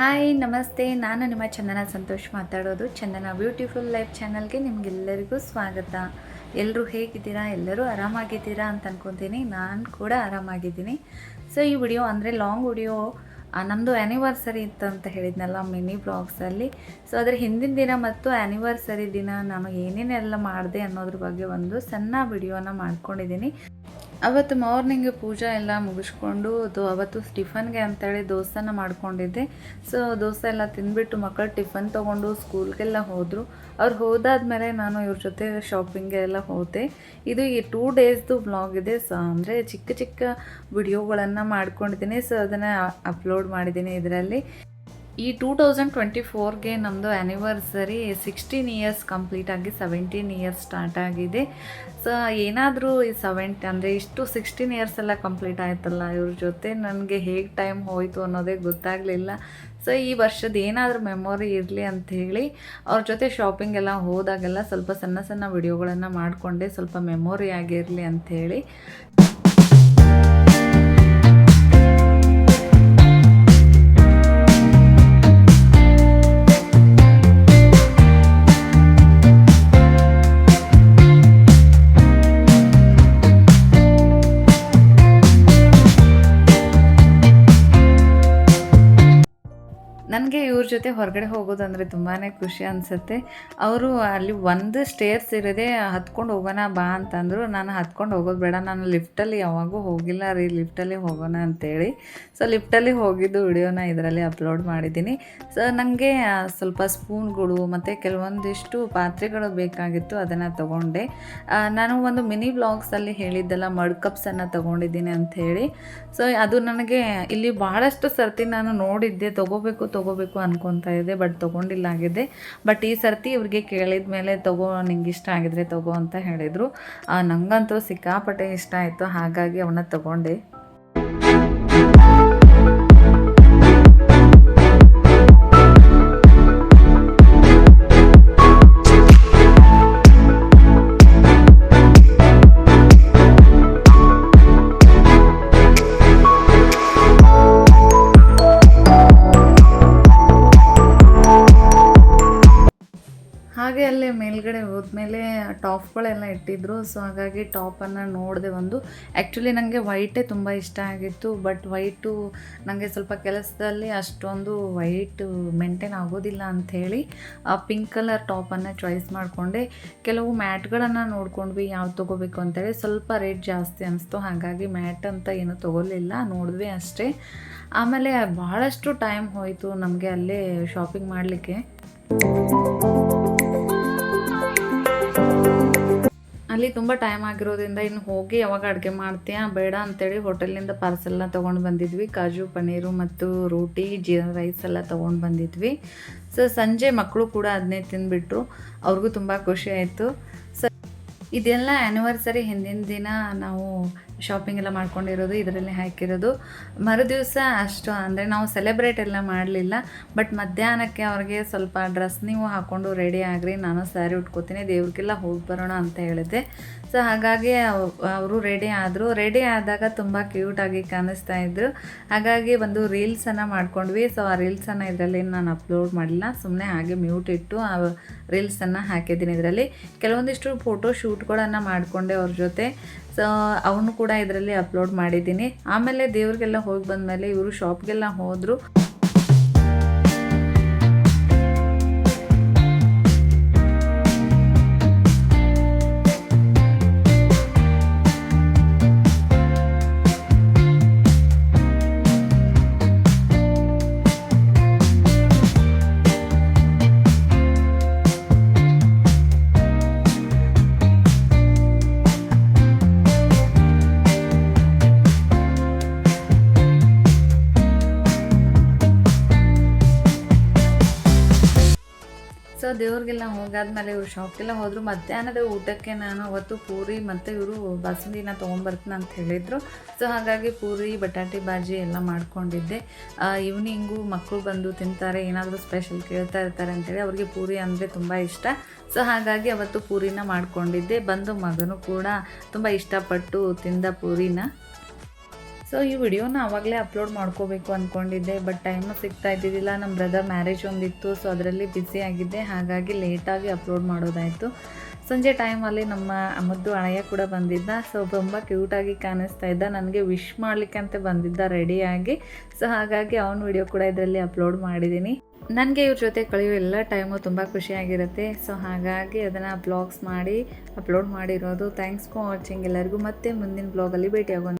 Hi, ನಮಸ್ತೆ. ನಾನು ನಿಮ್ಮ ಚಂದನ ಸಂತೋಷ್ ಮಾತಾಡೋದು. ಚಂದನ ಬ್ಯೂಟಿಫುಲ್ ಲೈಫ್ ಚಾನಲ್ಗೆ ನಿಮಗೆಲ್ಲರಿಗೂ ಸ್ವಾಗತ. ಎಲ್ಲರೂ ಹೇಗಿದ್ದೀರಾ? ಎಲ್ಲರೂ ಆರಾಮಾಗಿದ್ದೀರಾ ಅಂತ ಅನ್ಕೊತೀನಿ. ನಾನು ಕೂಡ ಆರಾಮಾಗಿದ್ದೀನಿ. ಸೊ ಈ ವಿಡಿಯೋ ಅಂದರೆ ಲಾಂಗ್ ವಿಡಿಯೋ ನಮ್ಮದು ಆ್ಯನಿವರ್ಸರಿ ಇತ್ತು ಅಂತ ಹೇಳಿದ್ನಲ್ಲ ಮಿನಿ ಬ್ಲಾಗ್ಸಲ್ಲಿ ಸೊ ಅದರ ಹಿಂದಿನ ದಿನ ಮತ್ತು ಆ್ಯನಿವರ್ಸರಿ ದಿನ ನಾನು ಏನೇನೆಲ್ಲ ಮಾಡಿದೆ ಅನ್ನೋದ್ರ ಬಗ್ಗೆ ಒಂದು ಸಣ್ಣ ವಿಡಿಯೋನ ಮಾಡ್ಕೊಂಡಿದ್ದೀನಿ. ಅವತ್ತು ಮಾರ್ನಿಂಗ್ ಪೂಜಾ ಎಲ್ಲ ಮುಗಿಸ್ಕೊಂಡು, ಅದು ಅವತ್ತು ಟಿಫನ್ಗೆ ಅಂತೇಳಿ ದೋಸೆನ ಮಾಡ್ಕೊಂಡಿದ್ದೆ. ಸೊ ದೋಸೆ ಎಲ್ಲ ತಿಂದ್ಬಿಟ್ಟು ಮಕ್ಕಳು ಟಿಫನ್ ತೊಗೊಂಡು ಸ್ಕೂಲ್ಗೆಲ್ಲ ಹೋದರು. ಅವ್ರು ಹೋದಾದ್ಮೇಲೆ ನಾನು ಇವ್ರ ಜೊತೆ ಶಾಪಿಂಗೆಲ್ಲ ಹೋದೆ. ಇದು ಈ ಟೂ ಡೇಸ್ದು ಬ್ಲಾಗ್ ಇದೆ. ಸೊ ಅಂದರೆ ಚಿಕ್ಕ ಚಿಕ್ಕ ವಿಡಿಯೋಗಳನ್ನು ಮಾಡ್ಕೊಂಡಿದ್ದೀನಿ. ಸೊ ಅದನ್ನು ಅಪ್ಲೋಡ್ ಮಾಡಿದ್ದೀನಿ ಇದರಲ್ಲಿ. ಈ ಟೂ ತೌಸಂಡ್ ಟ್ವೆಂಟಿ ಫೋರ್ಗೆ ನಮ್ಮದು ಆ್ಯನಿವರ್ಸರಿ ಸಿಕ್ಸ್ಟೀನ್ ಇಯರ್ಸ್ ಕಂಪ್ಲೀಟ್ ಆಗಿ ಸೆವೆಂಟೀನ್ ಇಯರ್ಸ್ ಸ್ಟಾರ್ಟ್ ಆಗಿದೆ. ಸೊ ಏನಾದರೂ ಈ ಸೆವೆಂಟಿ ಅಂದರೆ ಇಷ್ಟು ಸಿಕ್ಸ್ಟೀನ್ ಇಯರ್ಸ್ ಎಲ್ಲ ಕಂಪ್ಲೀಟ್ ಆಯ್ತಲ್ಲ ಇವ್ರ ಜೊತೆ? ನನಗೆ ಹೇಗೆ ಟೈಮ್ ಹೋಯಿತು ಅನ್ನೋದೇ ಗೊತ್ತಾಗಲಿಲ್ಲ. ಸೊ ಈ ವರ್ಷದ ಏನಾದರೂ ಮೆಮೊರಿ ಇರಲಿ ಅಂತ ಹೇಳಿ ಅವ್ರ ಜೊತೆ ಶಾಪಿಂಗ್ ಎಲ್ಲ ಹೋದಾಗೆಲ್ಲ ಸ್ವಲ್ಪ ಸಣ್ಣ ಸಣ್ಣ ವಿಡಿಯೋಗಳನ್ನು ಮಾಡಿಕೊಂಡೆ, ಸ್ವಲ್ಪ ಮೆಮೊರಿ ಆಗಿರಲಿ ಅಂಥೇಳಿ ಜೊತೆ ಹೊರಗಡೆ ಹೋಗೋದಂದರೆ ತುಂಬಾ ಖುಷಿ ಅನಿಸುತ್ತೆ. ಅವರು ಅಲ್ಲಿ ಒಂದು ಸ್ಟೇರ್ಸ್ ಇರೋದೆ ಹತ್ಕೊಂಡು ಹೋಗೋಣ ಬಾ ಅಂತಂದರು, ನಾನು ಹತ್ಕೊಂಡು ಹೋಗೋದು ಬೇಡ, ನಾನು ಲಿಫ್ಟಲ್ಲಿ ಯಾವಾಗೂ ಹೋಗಿಲ್ಲ ರೀ ಲಿಫ್ಟಲ್ಲಿ ಹೋಗೋಣ ಅಂತೇಳಿ. ಸೊ ಲಿಫ್ಟಲ್ಲಿ ಹೋಗಿದ್ದು ವಿಡಿಯೋನ ಇದರಲ್ಲಿ ಅಪ್ಲೋಡ್ ಮಾಡಿದ್ದೀನಿ. ಸೊ ನನಗೆ ಸ್ವಲ್ಪ ಸ್ಪೂನ್ಗಳು ಮತ್ತು ಕೆಲವೊಂದಿಷ್ಟು ಪಾತ್ರೆಗಳು ಬೇಕಾಗಿತ್ತು, ಅದನ್ನು ತೊಗೊಂಡೆ. ನಾನು ಒಂದು ಮಿನಿ ಬ್ಲಾಗ್ಸಲ್ಲಿ ಹೇಳಿದ್ದೆಲ್ಲ ಮಡ್ ಕಪ್ಸನ್ನು ತೊಗೊಂಡಿದ್ದೀನಿ ಅಂಥೇಳಿ ಸೊ ಅದು ನನಗೆ, ಇಲ್ಲಿ ಬಹಳಷ್ಟು ಸರ್ತಿ ನಾನು ನೋಡಿದ್ದೆ, ತೊಗೋಬೇಕು ತೊಗೋಬೇಕು ಅನ್ಕೊತಾ ಇದ್ದೆ ಬಟ್ ತೊಗೊಂಡಿಲ್ಲ ಆಗಿದೆ. ಬಟ್ ಈ ಸರ್ತಿ ಇವ್ರಿಗೆ ಕೇಳಿದ ಮೇಲೆ ತಗೋ, ನಿಂಗೆ ಇಷ್ಟ ಆಗಿದ್ರೆ ತಗೋ ಅಂತ ಹೇಳಿದರು. ನನಗಂತೂ ಸಿಕ್ಕಾಪಟ್ಟೆ ಇಷ್ಟ ಆಯಿತು, ಹಾಗಾಗಿ ಅವನ್ನ ತೊಗೊಂಡೆ. ಹಾಗೆ ಅಲ್ಲೇ ಮೇಲ್ಗಡೆ ಹೋದ್ಮೇಲೆ ಟಾಪ್ಗಳೆಲ್ಲ ಇಟ್ಟಿದ್ರು. ಸೊ ಹಾಗಾಗಿ ಟಾಪನ್ನು ನೋಡಿದೆ ಒಂದು ಆ್ಯಕ್ಚುಲಿ ನನಗೆ ವೈಟೇ ತುಂಬ ಇಷ್ಟ ಆಗಿತ್ತು. ಬಟ್ ವೈಟು ನನಗೆ ಸ್ವಲ್ಪ ಕೆಲಸದಲ್ಲಿ ಅಷ್ಟೊಂದು ವೈಟ್ ಮೇಂಟೈನ್ ಆಗೋದಿಲ್ಲ ಅಂಥೇಳಿ ಪಿಂಕ್ ಕಲರ್ ಟಾಪನ್ನು ಚಾಯ್ಸ್ ಮಾಡಿಕೊಂಡೆ. ಕೆಲವು ಮ್ಯಾಟ್ಗಳನ್ನು ನೋಡ್ಕೊಂಡ್ವಿ, ಯಾವ್ದು ತೊಗೋಬೇಕು ಅಂತೇಳಿ ಸ್ವಲ್ಪ ರೇಟ್ ಜಾಸ್ತಿ ಅನಿಸ್ತು. ಹಾಗಾಗಿ ಮ್ಯಾಟ್ ಅಂತ ಏನು ತೊಗೊಲಿಲ್ಲ. ನೋಡಿದ್ವಿ ಅಷ್ಟೇ. ಆಮೇಲೆ ಭಾಳಷ್ಟು ಟೈಮ್ ಹೋಯಿತು ನಮಗೆ ಅಲ್ಲೇ ಶಾಪಿಂಗ್ ಮಾಡಲಿಕ್ಕೆ. ಅಲ್ಲಿ ತುಂಬ ಟೈಮ್ ಆಗಿರೋದ್ರಿಂದ ಇನ್ನು ಹೋಗಿ ಯಾವಾಗ ಅಡುಗೆ ಮಾಡ್ತೀಯಾ? ಬೇಡ ಅಂತೇಳಿ ಹೋಟೆಲ್ನಿಂದ ಪಾರ್ಸೆಲ್ನ ತೊಗೊಂಡು ಬಂದಿದ್ವಿ. ಕಾಜು, ಪನ್ನೀರು ಮತ್ತು ರೋಟಿ ಜೀರಾ ರೈಸ್ ಎಲ್ಲ ತೊಗೊಂಡು ಬಂದಿದ್ವಿ. ಸೊ ಸಂಜೆ ಮಕ್ಕಳು ಕೂಡ ಅದನ್ನೇ ತಿಂದುಬಿಟ್ರು. ಅವ್ರಿಗೂ ತುಂಬ ಖುಷಿ ಆಯಿತು. ಇದೆಲ್ಲ ಆ್ಯನಿವರ್ಸರಿ ಹಿಂದಿನ ದಿನ ನಾವು ಶಾಪಿಂಗ್ ಎಲ್ಲ ಮಾಡ್ಕೊಂಡಿರೋದು, ಇದರಲ್ಲಿ ಹಾಕಿರೋದು. ಮರುದಿವಸ ಅಷ್ಟು ಅಂದರೆ ನಾವು ಸೆಲೆಬ್ರೇಟ್ ಎಲ್ಲ ಮಾಡಲಿಲ್ಲ ಬಟ್ ಮಧ್ಯಾಹ್ನಕ್ಕೆ ಅವ್ರಿಗೆ ಸ್ವಲ್ಪ ಡ್ರೆಸ್ ನೀವು ಹಾಕ್ಕೊಂಡು ರೆಡಿ ಆಗ್ರಿ, ನಾನು ಸ್ಯಾರಿ ಉಟ್ಕೋತೀನಿ, ದೇವ್ರಿಗೆಲ್ಲ ಹೋಗಿ ಬರೋಣ ಅಂತ ಹೇಳಿದೆ ಸೊ ಹಾಗಾಗಿ ಅವರು ರೆಡಿ ಆದರು. ರೆಡಿ ಆದಾಗ ತುಂಬ ಕ್ಯೂಟಾಗಿ ಕಾಣಿಸ್ತಾ ಇದ್ರು. ಹಾಗಾಗಿ ಒಂದು ರೀಲ್ಸನ್ನು ಮಾಡ್ಕೊಂಡ್ವಿ. ಸೊ ಆ ರೀಲ್ಸನ್ನು ಇದರಲ್ಲಿ ನಾನು ಅಪ್ಲೋಡ್ ಮಾಡಿಲ್ಲ ಸುಮ್ಮನೆ ಹಾಗೆ ಮ್ಯೂಟ್ ಇಟ್ಟು ಆ ರೀಲ್ಸನ್ನು ಹಾಕಿದ್ದೀನಿ ಇದರಲ್ಲಿ. ಕೆಲವೊಂದಿಷ್ಟು ಫೋಟೋ ಶೂಟ್ಗಳನ್ನು ಮಾಡಿಕೊಂಡೆ ಅವ್ರ ಜೊತೆ. ಸೊ ಅವನು ಕೂಡ ಇದರಲ್ಲಿ ಅಪ್ಲೋಡ್ ಮಾಡಿದ್ದೀನಿ. ಆಮೇಲೆ ದೇವ್ರಿಗೆಲ್ಲ ಹೋಗಿ ಬಂದಮೇಲೆ ಇವರು ಶಾಪ್ಗೆಲ್ಲ ಹೋದರು. ದೇವ್ರಿಗೆಲ್ಲ ಹೋಗಾದ್ಮೇಲೆ ಇವ್ರು ಶಾಪ್ಗೆಲ್ಲ ಹೋದರು. ಮಧ್ಯಾಹ್ನದ ಊಟಕ್ಕೆ ನಾನು ಅವತ್ತು ಪೂರಿ ಮತ್ತು ಇವರು ಬಾಸುಂದಿನ ತೊಗೊಂಬರ್ತೀನಿ ಅಂತ ಹೇಳಿದರು. ಸೊ ಹಾಗಾಗಿ ಪೂರಿ, ಬಟಾಟೆ, ಬಾಜಿ ಎಲ್ಲ ಮಾಡ್ಕೊಂಡಿದ್ದೆ. ಈವ್ನಿಂಗು ಮಕ್ಕಳು ಬಂದು ತಿಂತಾರೆ, ಏನಾದರೂ ಸ್ಪೆಷಲ್ ಕೇಳ್ತಾ ಇರ್ತಾರೆ ಅಂತೇಳಿ ಅವ್ರಿಗೆ ಪೂರಿ ಅಂದರೆ ತುಂಬ ಇಷ್ಟ. ಸೊ ಹಾಗಾಗಿ ಅವತ್ತು ಪೂರಿನ ಮಾಡ್ಕೊಂಡಿದ್ದೆ. ಬಂದು ಮಗನು ಕೂಡ ತುಂಬ ಇಷ್ಟಪಟ್ಟು ತಿಂದ ಪೂರಿನ. ಸೊ ಈ ವಿಡಿಯೋನ ಆವಾಗಲೇ ಅಪ್ಲೋಡ್ ಮಾಡ್ಕೋಬೇಕು ಅಂದ್ಕೊಂಡಿದ್ದೆ ಬಟ್ ಟೈಮು ಸಿಗ್ತಾ ಇದ್ದಿದ್ದಿಲ್ಲ. ನಮ್ಮ ಬ್ರದರ್ ಮ್ಯಾರೇಜ್ ಒಂದಿತ್ತು ಸೊ ಅದರಲ್ಲಿ ಬ್ಯುಸಿ ಆಗಿದ್ದೆ. ಹಾಗಾಗಿ ಲೇಟಾಗಿ ಅಪ್ಲೋಡ್ ಮಾಡೋದಾಯಿತು. ಸಂಜೆ ಟೈಮಲ್ಲಿ ನಮ್ಮ ಅಮ್ಮದ್ದು ಅಣೆಯ ಕೂಡ ಬಂದಿದ್ದ. ಸೊ ತುಂಬ ಕ್ಯೂಟಾಗಿ ಕಾಣಿಸ್ತಾ ಇದ್ದ. ನನಗೆ ವಿಶ್ ಮಾಡಲಿಕ್ಕೆ ಅಂತ ಬಂದಿದ್ದ ರೆಡಿಯಾಗಿ ಸೊ ಹಾಗಾಗಿ ಅವನ ವಿಡಿಯೋ ಕೂಡ ಇದರಲ್ಲಿ ಅಪ್ಲೋಡ್ ಮಾಡಿದ್ದೀನಿ ನನಗೆ ಇವ್ರ ಜೊತೆ ಕಳೆಯೋ ಎಲ್ಲ ಟೈಮು ತುಂಬ ಖುಷಿಯಾಗಿರುತ್ತೆ ಸೊ ಹಾಗಾಗಿ ಅದನ್ನು ಬ್ಲಾಗ್ಸ್ ಮಾಡಿ ಅಪ್ಲೋಡ್ ಮಾಡಿರೋದು. ಥ್ಯಾಂಕ್ಸ್ ಫಾರ್ ವಾಚಿಂಗ್ ಎಲ್ಲರಿಗೂ ಮತ್ತೆ ಮುಂದಿನ ಬ್ಲಾಗಲ್ಲಿ ಭೇಟಿಯಾಗೋಣ.